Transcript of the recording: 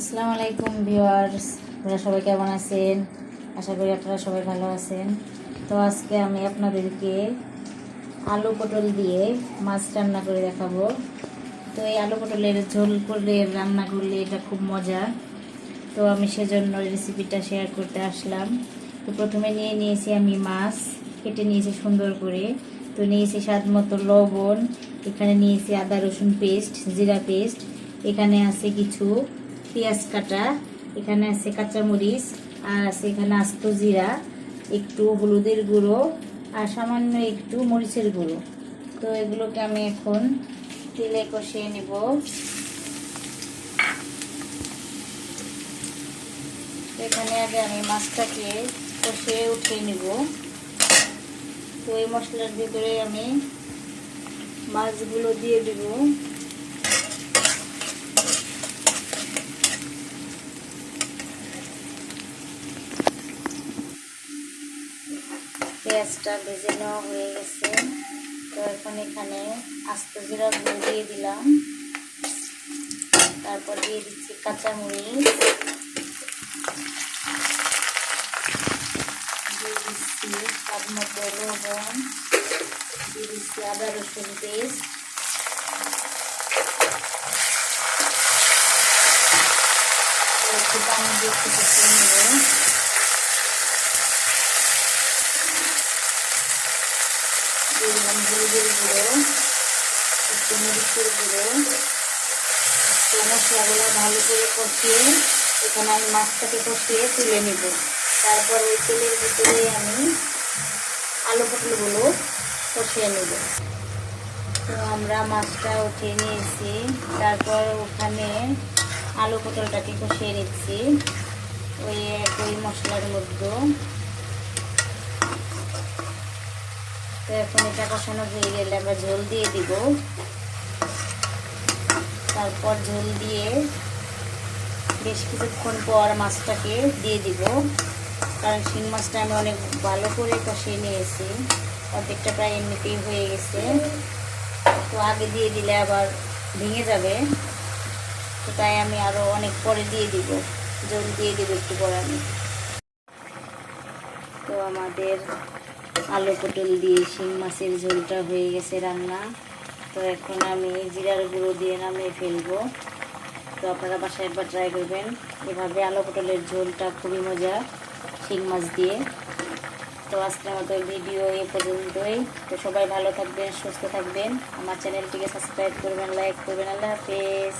আসসালামু আলাইকুম ভিউয়ার্স, আপনারা সবাই কেমন আছেন? আশা করি আপনারা সবাই ভালো আছেন। তো আজকে আমি আপনাদেরকে আলু পটল দিয়ে মাছ রান্না করে দেখাবো। তো এই আলু পটলের ঝোল করলে, রান্না করলে এটা খুব মজা। তো আমি সেজন্য রেসিপিটা শেয়ার করতে আসলাম। তো প্রথমে নিয়ে নিয়েছি আমি মাছ, কেটে নিয়েছি সুন্দর করে। তো নিয়েছি স্বাদ মতো লবণ, এখানে নিয়েছি আদা রসুন পেস্ট জিরা পেস্ট এখানে আছে কিছু পেঁয়াজ কাটা, এখানে আছে কাঁচামরিচ, আর আছে এখানে আস্ত জিরা, একটু হলুদের গুঁড়ো, আর সামান্য একটু মরিচের গুঁড়ো। তো এগুলোকে আমি এখন তেলে কষিয়ে নেব। এখানে আগে আমি মাছটাকে কষিয়ে উঠিয়ে নেব। তো এই মশলার ভিতরে আমি মাছগুলো দিয়ে দেব। পেঁয়াজটা ভেজে নেওয়া হয়ে গেছে। তো এখন এখানে আস্ত জিরা গুঁড়ো দিয়ে দিলাম। তারপর দিয়ে দিচ্ছি কাঁচামরিচ। দিয়ে দিচ্ছি স্বাদ মতো লবণ। দিয়ে দিচ্ছি আদা রসুন পেস্ট। পানি দিয়ে একটু নেব দিয়ে দিলাম একটু মরিচের গুঁড়ো তো মশলাগুলো ভালো করে কষিয়ে এখানে আমি মাছটাকে কষিয়ে তুলে নেব। তারপর ওই তেলের ভিতরে আমি আলু পটলগুলো কষিয়ে নেব তো আমরা মাছটা উঠিয়ে নিয়েছি। তারপর ওখানে আলু পটলটাকে কষিয়ে নিচ্ছি। ওই একই মশলার মধ্যে তো এখন এটা কষানো হয়ে গেলে আমরা ঝোল দিয়ে দিব। তারপর ঝোল দিয়ে বেশ কিছুক্ষণ পর মাছটাকে দিয়ে দিব। কারণ শিং মাছটা আমি অনেক ভালো করে কষিয়ে নিয়েছি। অর্ধেকটা প্রায় এমনিতেই হয়ে গেছে। তো আগে দিয়ে দিলে আবার ভেঙে যাবে। তো তাই আমি আরও অনেক পরে দিয়ে দিব। জল দিয়ে দিব একটু পরে আমি। তো আমাদের আলু পটল দিয়ে শিং মাছের ঝোলটা হয়ে গেছে রান্না। তো এখন আমি জিরার গুঁড়ো দিয়ে নামিয়ে ফেলব। তো আপনারা বাসায় একবার ট্রাই করবেন। এভাবে আলু পটলের ঝোলটা খুবই মজা, শিং মাছ দিয়ে। তো আজকের মতো ভিডিও এ পর্যন্তই। তো সবাই ভালো থাকবেন, সুস্থ থাকবেন। আমার চ্যানেলটিকে সাবস্ক্রাইব করবেন লাইক করবেন। আল্লাহ হাফেজ।